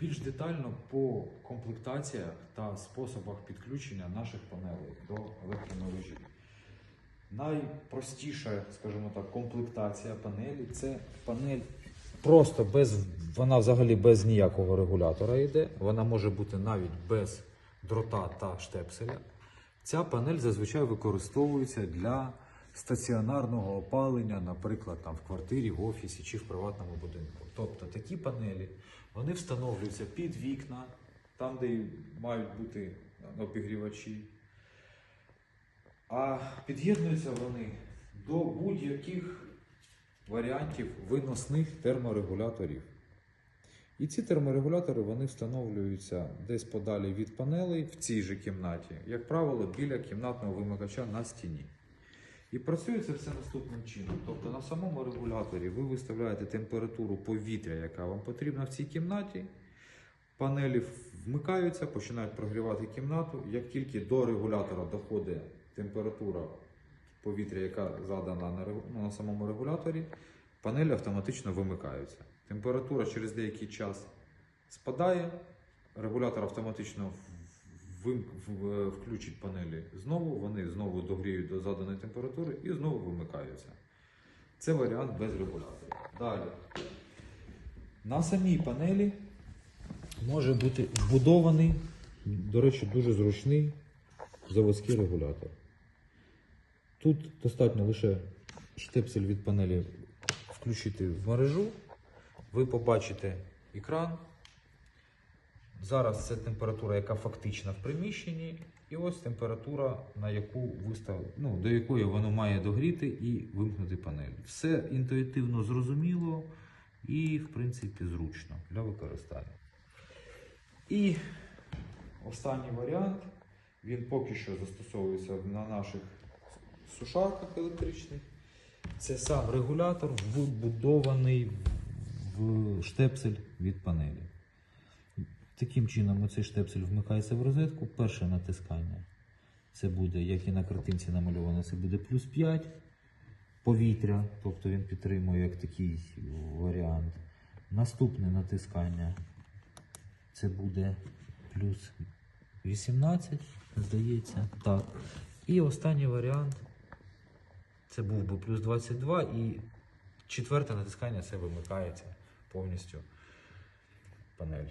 більш детально по комплектаціях та способах підключення наших панелей до електромережі. Найпростіша, скажімо так, комплектація панелі це панель просто без, вона взагалі без ніякого регулятора йде. Вона може бути навіть без дрота та штепселя. Ця панель зазвичай використовується для стаціонарного опалення, наприклад, там в квартирі, в офісі чи в приватному будинку. Тобто такі панелі вони встановлюються під вікна, там, де мають бути обігрівачі. А під'єднуються вони до будь-яких варіантів виносних терморегуляторів. І ці терморегулятори вони встановлюються десь подалі від панелей в цій же кімнаті, як правило, біля кімнатного вимикача на стіні. І працює це все наступним чином. Тобто на самому регуляторі ви виставляєте температуру повітря, яка вам потрібна в цій кімнаті. Панелі вмикаються, починають прогрівати кімнату. Як тільки до регулятора доходить температура повітря, яка задана на, ну, на самому регуляторі, панелі автоматично вимикаються. Температура через деякий час спадає, регулятор автоматично включить панелі знову, вони знову догріють до заданої температури і знову вимикаються. Це варіант без регулятора. Далі. На самій панелі може бути вбудований, до речі, дуже зручний заводський регулятор. Тут достатньо лише штепсель від панелі включити в мережу. Ви побачите екран. Зараз це температура, яка фактична в приміщенні, і ось температура, на яку вистав... ну, до якої воно має догріти і вимкнути панель. Все інтуїтивно зрозуміло і, в принципі, зручно для використання. І останній варіант, він поки що застосовується на наших сушарках електричних. Це сам регулятор, вбудований в штепсель від панелі. Таким чином, оцей штепсель вмикається в розетку. Перше натискання. Це буде, як і на картинці намальовано, це буде плюс 5 повітря, тобто він підтримує як такий варіант. Наступне натискання це буде плюс 18, здається. Так. І останній варіант це був би плюс 22 і четверте натискання це вимикається повністю панель.